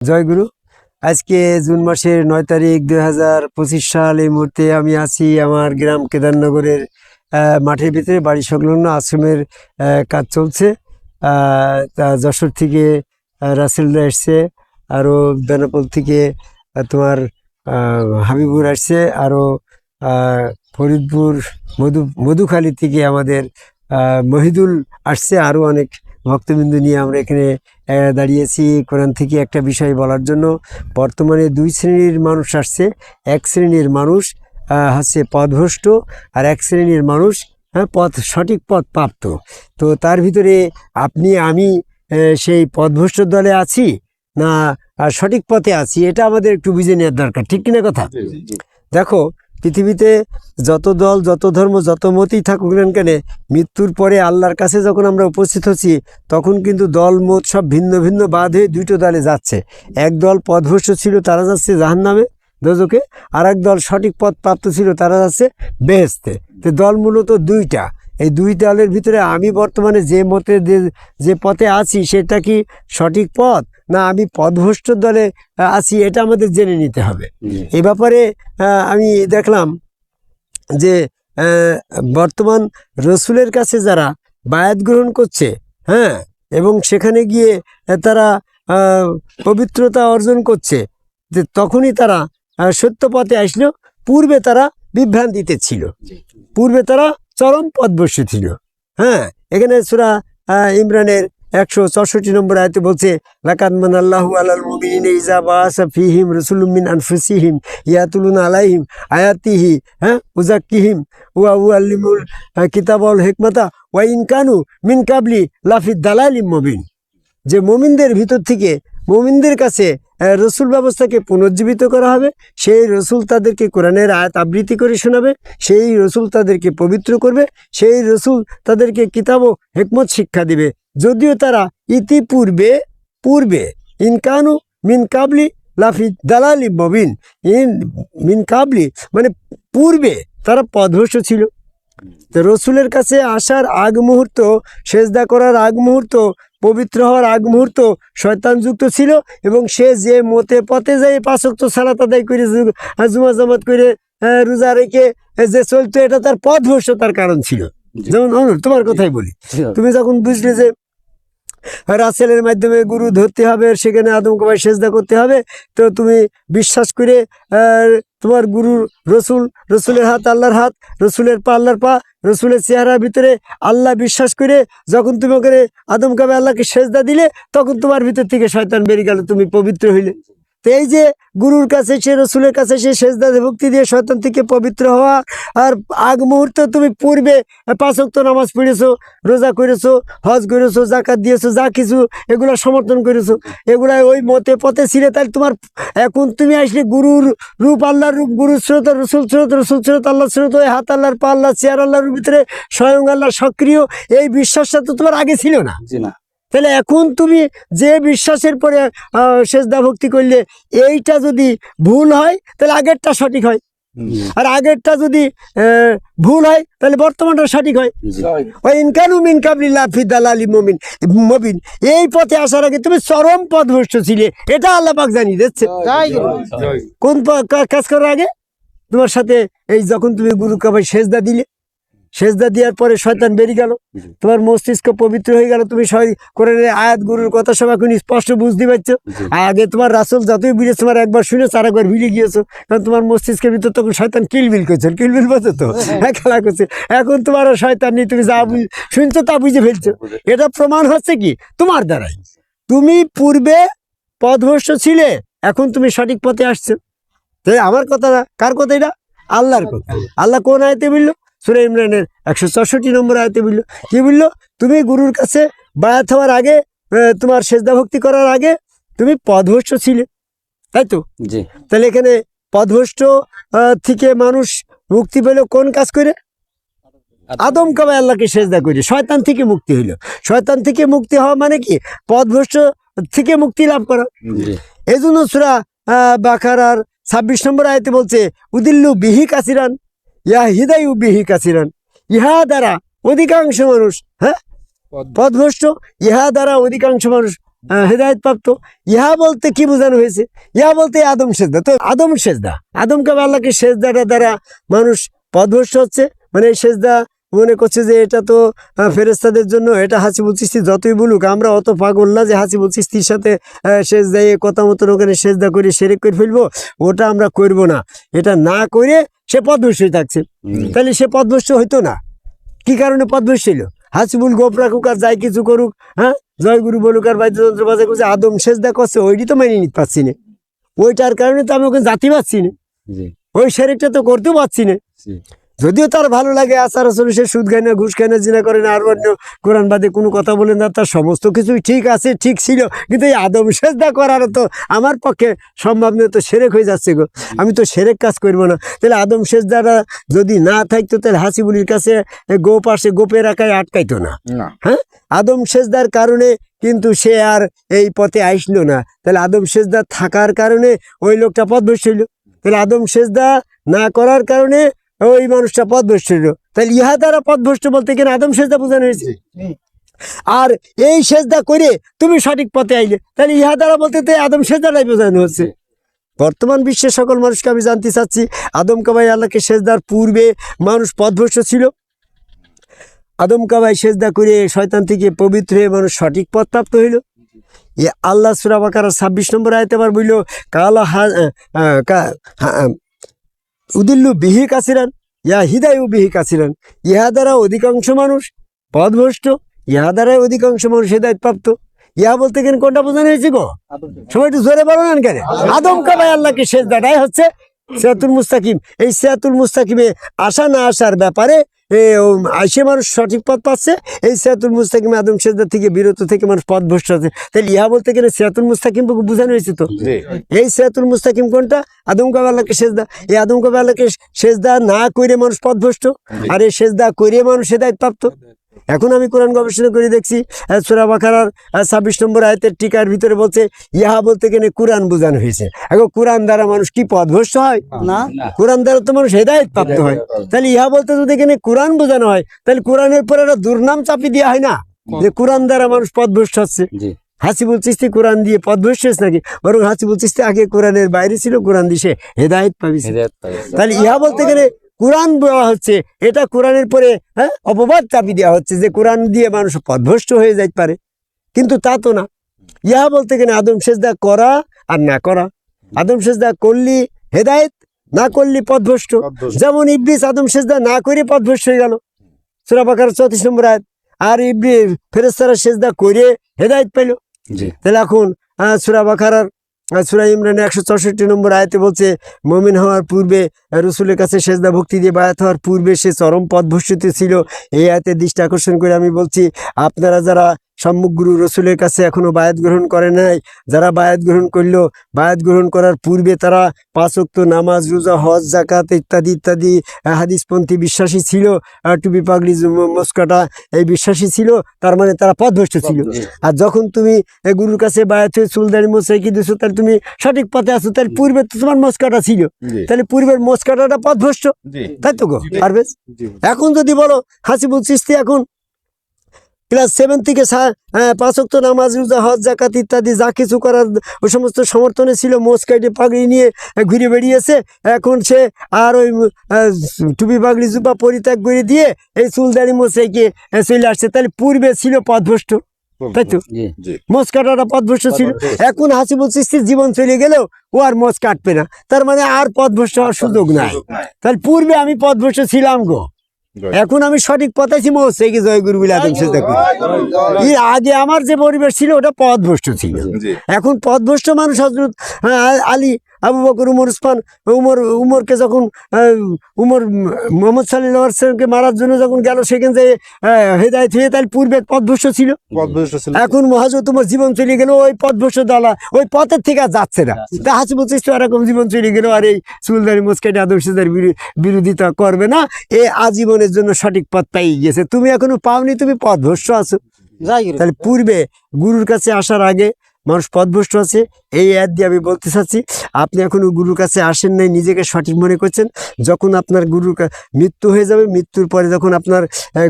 জয়গুরু আজকে জুন মাসের নয় তারিখ দুই হাজার পঁচিশ সাল এই মুহূর্তে আমি আছি আমার গ্রাম কেদারনগরের মাঠের ভিতরে বাড়ি সংলগ্ন আশ্রমের কাজ চলছে। তা যশোর থেকে রাসেলরা এসছে আরও বেনাপোল থেকে তোমার হাবিবুর আসছে আরও ফরিদপুর, মধু, মধুখালী থেকে আমাদের মহিদুল আসছে আরও অনেক ভক্তবিন্দু নিয়ে আমরা এখানে দাঁড়িয়েছি কোরআন থেকে একটা বিষয় বলার জন্য। বর্তমানে দুই শ্রেণির মানুষ আসছে। এক শ্রেণির মানুষ হচ্ছে পথভ্রষ্ট আর এক শ্রেণির মানুষ হ্যাঁ পথ সঠিক পথ প্রাপ্ত। তো তার ভিতরে আপনি আমি সেই পথভ্রষ্ট দলে আছি না সঠিক পথে আছি এটা আমাদের একটু বুঝে নেওয়ার দরকার। ঠিক কিনা কথা? দেখো পৃথিবীতে যত দল, যত ধর্ম, যত মতই থাকুক না কেন, মৃত্যুর পরে আল্লাহর কাছে যখন আমরা উপস্থিত হচ্ছি, তখন কিন্তু দল, মত সব ভিন্ন ভিন্ন বাদ হয়ে দুটো দলে যাচ্ছে। এক দল পথভ্রষ্ট ছিল, তারা যাচ্ছে জাহান নামে দোজকে আর এক দল সঠিক পথ প্রাপ্ত ছিল, তারা যাচ্ছে বেহেস্তে তো দল মূলত দুইটা। এই দুই দলের ভিতরে আমি বর্তমানে যে মতে যে- যে পথে আছি সেটা কি সঠিক পথ? না আমি পথভ্রষ্ট দলে আছি এটা আমাদের জেনে নিতে হবে। এ ব্যাপারে আমি দেখলাম যে বর্তমান রসুলের কাছে যারা বায়াত গ্রহণ করছে হ্যাঁ এবং সেখানে গিয়ে তারা পবিত্রতা অর্জন করছে যে তখনই তারা সত্য পথে আসলো পূর্বে তারা বিভ্রান্তিতে ছিল। পূর্বে তারা চরম পথবর্ষী ছিল। হ্যাঁ এখানে সুরা ইমরানের একশো চৌষট্টি নম্বর আয়তে বলছে লাকাত মান আল্লাহু আলাল মুমিনিনা ইজা বাআসা ফীহিম রাসূলুম মিন আনফুসিহিম ইয়াতুলুনা আলাইহিম আয়াতিহি হ্যাঁ উযাক্কিহিম ওয়া উয়াল্লিমুল কিতাব ওয়াল হিকমাতা ওয়া ইন কানু মিন কাবলি লাফি দালালিম মুবিন। যে মমিনদের ভিতর থেকে, মুমিনদের কাছে রসুল ব্যবস্থাকে পুনর্জীবিত করা হবে। সেই রসুল তাদেরকে কোরআনের আয়াত আবৃত্তি করে শোনাবে, সেই রসুল তাদেরকে পবিত্র করবে, সেই রসুল তাদেরকে কিতাব ও হেকমত শিক্ষা দিবে। যদিও তারা ইতিপূর্বে, পূর্বে ইনকানু মিন কাবলি লাফি দালালি মবিন, ইন মিন কাবলি মানে পূর্বে তারা পদভ্রষ্ট ছিল। তো রসুলের কাছে আসার আগ মুহূর্ত, সেজদা করার আগ মুহূর্ত পবিত্র হওয়ার আগ মুহূর্ত শয়তানযুক্ত ছিল এবং সে যে মতে পথে যাই পাঁচক্ত সালাত আদায় করে জুমা জামাত করে রোজা রেখে যে চলতো এটা তার পথ পথভ্রষ্টতার কারণ ছিল। যেমন তোমার কথাই বলি। তুমি যখন বুঝলে যে রাসেলের মাধ্যমে গুরু ধরতে হবে সেখানে আদম কবাই সেজদা করতে হবে তো তুমি বিশ্বাস করে আহ, তোমার গুরুর রসুল রসুলের হাত আল্লাহর হাত রসুলের পা আল্লাহর পা রসুলের চেহারার ভিতরে আল্লাহ বিশ্বাস করে যখন তুমি ওখানে আদমকাবে আল্লাহকে সেজদা দিলে, তখন তোমার ভিতর থেকে শয়তান বেরিয়ে গেল, তুমি পবিত্র হইলে। তো এই যে গুরুর কাছে, সে রসুলের কাছে, সে সেজদা ভক্তি দিয়ে শয়তান থেকে পবিত্র হওয়া। আর আগ মুহূর্তে তুমি পূর্বে পাঁচ ওয়াক্ত নামাজ পড়েছো, রোজা করেছ, হজ করেছ জাকাত দিয়েছ, যা কিছু এগুলা সমর্থন করেছ এগুলা ওই মতে পথে ছিলে, তাহলে তোমার এখন তুমি আসলে গুরুর রূপ, আল্লাহর রূপ গুরু স্রোত, রসুল স্রোত রসুল স্রোত আল্লাহ স্রোত, ওই হাত আল্লাহর পা আল্লাহ চেয়ার, আল্লাহর ভিতরে স্বয়ং আল্লাহ সক্রিয়, এই বিশ্বাসটা তো তোমার আগে ছিল না। জি না। তাহলে এখন তুমি যে বিশ্বাসের পরে আহ, সেজদা ভক্তি করলে এইটা যদি ভুল হয় তাহলে আগেরটা সঠিক হয়। আর আগেরটা যদি আহ, ভুল হয় তাহলে বর্তমানটা সঠিক হয়। ওই ইনকানু মিন কাবলিল্লাহ ফি দালালি মুমিন মবিন। এই পথে আসার আগে তুমি চরম পথভ্রষ্ট ছিলে এটা আল্লাহ পাক জানিয়ে দিচ্ছে। কোন কাজ করার আগে? তোমার সাথে এই যখন তুমি গুরু কাবাই সেজদা দিলে সেজদা দেওয়ার পরে শয়তান বেরিয়ে গেল। তোমার মস্তিষ্ক পবিত্র হয়ে গেল। তুমি সবাই করে আয়াত গুরুর কথা সব এখন স্পষ্ট বুঝতে পারছ। আগে তোমার রাসুল যতই বিড়ে তোমার একবার শুনেছো আর একবার ভিড়ে গিয়েছো কারণ তোমার মস্তিষ্কের ভিতর তখন শয়তান কিলবিল করছে। কিলবিল বোঝো তো? হ্যাঁ খেলা করছে। এখন তোমার আর শয়তান নেই তুমি যা বুঝ- শুনছো তা বুঝে ফেলছো। এটা প্রমাণ হচ্ছে কি? তোমার দ্বারাই। তুমি পূর্বে পথভ্রষ্ট ছিলে এখন তুমি সঠিক পথে আসছো। তাই আমার কথা না? কার কথা। এটা আল্লাহর কথা। আল্লাহ কোন আয়তে বলল? সুরে ইমরানের একশো চৌষট্টি নম্বর আয়তে বলল কি বলল? তুমি গুরুর কাছে বায়াত হওয়ার আগে তোমার সেজদা ভক্তি করার আগে তুমি পথভ্রষ্ট ছিলে তাই তো? জি। তাহলে এখানে পথভ্রষ্ট আহ, থেকে মানুষ মুক্তি পেল কোন কাজ করে? আদম। কাবাই আল্লাহকে সেজদা করে শয়তান থেকে মুক্তি হইল। শয়তান থেকে মুক্তি হওয়া মানে কি? পথভ্রষ্ট থেকে মুক্তি লাভ করা। জি। এই জন্য সুরা বাকারার ছাব্বিশ নম্বর আয়তে বলছে উদিল্লু বিহি কাসিরান। ইয়া হৃদয় বিহি কাসিরান। ইহা দ্বারা অধিকাংশ মানুষ হ্যাঁ? পদভ্রষ্ট। ইহা দ্বারা অধিকাংশ মানুষ হৃদায়ত প্রাপ্ত ইহা বলতে কি বোঝানো হয়েছে? ইহা বলতে আদম সেজদা। তো আদম সেজদা। আদম কাবে আল্লাহকে সেজদাটা দ্বারা মানুষ পদভ্রষ্ট হচ্ছে। মানে সেজদা মনে করছে যে এটা তো ফেরেস্তাদের জন্য এটা হাসিবুল চিস্তি যতই বলুক আমরা অত পাগল না যে হাসিবুল চিস্তির সাথে আহ, সেজদায় কথা মতন ওখানে সেজদা করে সেরেক করে ফেলব ওটা আমরা করব না। এটা না করে সে হয়ে থাকছে। তাহলে সে পদভস্ত হইতো না। কি কারণে পদভস্ত ছিল হাসিবুল গোপ রাখুক আর যাই কিছু করুক হ্যাঁ? জয়গুরু বলুক আর বাদ্যযন্ত্র বাজা করছে আদম সেজদা করছে ওইটি তো মেনে নিতে পারছি না। ওইটার কারণে তো আমি ওকে জাতি পাচ্ছি না। ওই শেরেকটা তো করতেও পারছি না। যদিও তার ভালো লাগে আচার আসলে সে সুদ খায় না ঘুষ খায় না জিনা করে না আর অন্য কোরআন বাদে কোনো কথা বলে না তার সমস্ত কিছুই ঠিক আছে ঠিক ছিল। কিন্তু এই আদম সেজদা করার তো আমার পক্ষে সম্ভব নয় তো সেরেক হয়ে যাচ্ছে গো। আমি তো সেরেক কাজ করব না। তাহলে আদম সেজদাটা যদি না থাকতো তাহলে হাসিবুলির কাছে গোপ আসে গোপের আকায় আটকাইতো না। হ্যাঁ? আদম সেজদার কারণে কিন্তু সে আর এই পথে আসলো না। তাহলে আদম সেজদা থাকার কারণে ওই লোকটা পথ হইল। তাহলে আদম সেজদা না করার কারণে ওই মানুষটা পদভস্ত হইল তাহলে ইহা দ্বারা পদভস্ত বলতে কিনা আদম সেজদা বোঝানো হয়েছে? আর এই সেজদা করে তুমি সঠিক পথে আইলে তাহলে ইহা দ্বারা বলতে তো আদম সেজদাটাই বোঝানো হচ্ছে। বর্তমান বিশ্বের সকল মানুষকে আমি জানতে চাচ্ছি আদম কাবাই আল্লাহকে সেজদার পূর্বে মানুষ পদভস্ত ছিল? আদম কাবাই সেজদা করে শয়তান থেকে পবিত্র হয়ে মানুষ সঠিক পথ প্রাপ্ত হইল? এ আল্লাহ সুরা বাকার ছাব্বিশ নম্বর আয়তে আবার বলল কালা হা উদিল্লু বিহি কাছিরান ইয়া হিদায়ু বিহি কাছিরান ইহা দ্বারা অধিকাংশ মানুষ পদভ্রষ্ট, ইহা দ্বারাই অধিকাংশ মানুষ হেদায়ত প্রাপ্ত ইহা বলতে কেন কোনটা বোঝানো হয়েছে গো? সবাই একটু জোরে বলো না কেন? আদম কাবাই আল্লাহকে শেষ দাঁড়াই হচ্ছে সিয়াতুল মুস্তাকিম। এই সিয়াতুল মুস্তাকিমে আসা না আসার ব্যাপারে আইসে মানুষ সঠিক পথ পাচ্ছে। এই সিয়াতুল মুস্তাকিম আদম সেজদা থেকে বিরত থেকে মানুষ পথ ভ্রষ্ট আছে তাহলে ইহা বলতে গেলে সিয়াতুল মুস্তাকিম বোঝানো হয়েছে তো? এই সিয়াতুল মুস্তাকিম কোনটা? আদম কাবা আল্লাহকে সেজদা। এই আদম কাবা আল্লাহকে সেজদা না করে মানুষ পথ ভ্রষ্ট। আর এই সেজদা করে মানুষ হেদায়ত প্রাপ্ত এখন আমি কোরআন গবেষণা করে দেখছি সুরা বাখারার ছাব্বিশ নম্বর আয়তের টিকার ভিতরে বলছে ইহা বলতে গেলে কোরআন বোঝানো হয়েছে। এখন কোরআন দ্বারা মানুষ কি পথভ্রষ্ট হয়? না। কোরআন দ্বারা তো মানুষ হেদায়ত প্রাপ্ত হয়। তাহলে ইহা বলতে যদি এখানে কোরআন বোঝানো হয় তাহলে কোরআনের পরে একটা দুর্নাম চাপি দেওয়া হয় না? যে কোরআন দ্বারা মানুষ পথভ্রষ্ট হচ্ছে। জি। হাসিবুল চিস্তি কোরআন দিয়ে পদভস্য হয়েছে নাকি? বরং হাসিবুল চিস্তি আগে কোরআনের বাইরে ছিল কোরআন হেদায়ত পাবিছে হেদায়েত তাহলে ইহা বলতে গেলে কোরআন দেওয়া হচ্ছে এটা কোরআনের পরে হ্যাঁ অপবাদ চাপি দেওয়া হচ্ছে যে কোরআন দিয়ে মানুষ পদভস্ত হয়ে যাইতে পারে। কিন্তু তা তো না। ইহা বলতে গেলে আদম সেজদা করা আর না করা। আদম সেজদা করলি হেদায়েত না করলি পদভ্রষ্ট। যেমন ইবলিস আদম সেজদা না করে পদভস্ত হয়ে গেল। সুরা বাকার চৌত্রিশ নম্বর আয়াত। আর ইবলি ফেরেস্তারা সেজদা করে হেদায়েত পাইল। তাহলে এখন আহ, সুরা বাখারার ইমরানের একশো চৌষট্টি নম্বর আয়তে বলছে, মমিন হওয়ার পূর্বে রসুলের কাছে সেজদা ভক্তি দিয়ে বায়াত হওয়ার পূর্বে সে চরম পদভূষিত ছিল। এই আয়তে দৃষ্টি আকর্ষণ করে আমি বলছি, আপনারা যারা সম্মুখ গুরু রসুলের কাছে এখনও বায়াত গ্রহণ করে নাই। যারা বায়াত গ্রহণ করল বায়াত গ্রহণ করার পূর্বে তারা পাঁচক্ত নামাজ রোজা হজ জাকাত ইত্যাদি ইত্যাদি হাদিসপন্থী বিশ্বাসী ছিল। টুপি পাগড়ি মস্কাটা এই বিশ্বাসী ছিল। তার মানে তারা পদভ্রষ্ট ছিল। আর যখন তুমি এ গুরুর কাছে বায়াত হয়ে চুলদারি মোসাইকি দিছো তাহলে তুমি সঠিক পথে আছো। তাহলে পূর্বে তো তোমার মস্কাটা ছিল। তাহলে পূর্বের মস্কাটাটা পথভ্রষ্ট। তাই তো গো? পারবে? এখন যদি বলো হাসিবুল চিস্তি এখন ক্লাস সেভেন থেকে সা- পাঁচ ওয়াক্ত নামাজ রোজা হজ জাকাত ইত্যাদি যা কিছু করার ওই সমস্ত সমর্থনে ছিল মোজ কাইটে পাগড়ি নিয়ে ঘুরে বেরিয়েছে এখন সে আর ওই টুপি পাগড়ি জুপা পরিত্যাগ করে দিয়ে এই চুলদাড়ি মোসাইকে চলে আসছে। তাহলে পূর্বে ছিল পথভ্রষ্ট তাই তো? মোজ কাটাটা পথভ্রষ্ট ছিল। এখন হাসিবুল চিস্তির জীবন চলে গেলেও ও আর মোজ কাটবে না। তার মানে আর পথভ্রষ্ট হওয়ার সুযোগ নাই। তাহলে পূর্বে আমি পথভ্রষ্ট ছিলাম গো। এখন আমি সঠিক পথে আছি মোজ জয়গুরু জয় গুরু বলে করি এর আগে আমার যে পরিবেশ ছিল ওটা পথভ্রষ্ট ছিল। এখন পথভ্রষ্ট মানুষ হজরত আলী আবু বকর উমর উসমান উমর উমরকে যখন উমর উম, মোহাম্মদ সাল্লামকে মারার জন্য যখন গেল সেখানে যে হেদায়ত হয়ে তাহলে পূর্বে পথভ্রষ্ট ছিল। এখন মহাজ তোমার জীবন চলে গেল ওই পথভ্রষ্ট দালা ওই পথের থেকে আর যাচ্ছে না। তা হাসি বলছিস তো এরকম জীবন চলে গেল আর এই চুলদারি মুসকাটি আদর্শদার বিরোধিতা করবে না। এ আজীবনের জন্য সঠিক পথ পাই গেছে। তুমি এখনও পাওনি তুমি পথভ্রষ্ট আছো। যাই তাহলে পূর্বে গুরুর কাছে আসার আগে মানুষ পথভ্রষ্ট আছে। এই অ্যাড দিয়ে আমি বলতে চাচ্ছি, আপনি এখনও গুরুর কাছে আসেন নাই, নিজেকে সঠিক মনে করছেন। যখন আপনার গুরুর মৃত্যু হয়ে যাবে, মৃত্যুর পরে যখন আপনার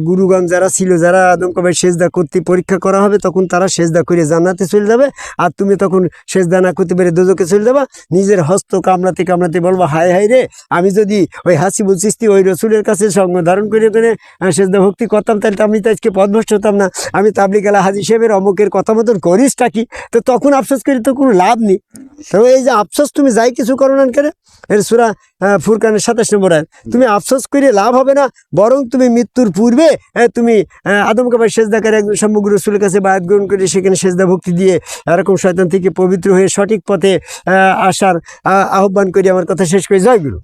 গুরুগণ যারা ছিল, যারা আদম কবে সেজদা করতে পরীক্ষা করা হবে, তখন তারা সেজদা করে জান্নাতে চলে যাবে। আর তুমি তখন সেজদা না করতে পেরে দোজকে চলে যাবা। নিজের হস্ত কামড়াতে কামড়াতে বলব, হায় হায় রে, আমি যদি ওই হাসিবুল চিস্তি ওই রসুলের কাছে সঙ্গ ধারণ করে করে সেজদা ভক্তি করতাম, তাহলে তো আমি তো আজকে পদভ্রষ্ট হতাম না। আমি তাবলিক আলা হাজি সাহেবের অমুকের কথা মতন করিসটা কি? তো তখন আফসোস করে তো কোনো লাভ নেই। তো এই যে আফসোস তুমি যাই কিছু করো না কেন? এর সুরা ফুরকানের সাতাশ নম্বর আয়াত। তুমি আফসোস করে লাভ হবে না বরং তুমি মৃত্যুর পূর্বে তুমি আদম কাবার সেজদা করে একজন সম্মুখ রসুলের কাছে বায়াত গ্রহণ করে সেখানে সেজদা ভক্তি দিয়ে এরকম শয়তান থেকে পবিত্র হয়ে সঠিক পথে আসার আহ, আহ্বান করে। আমার কথা শেষ করে। জয় গুরু।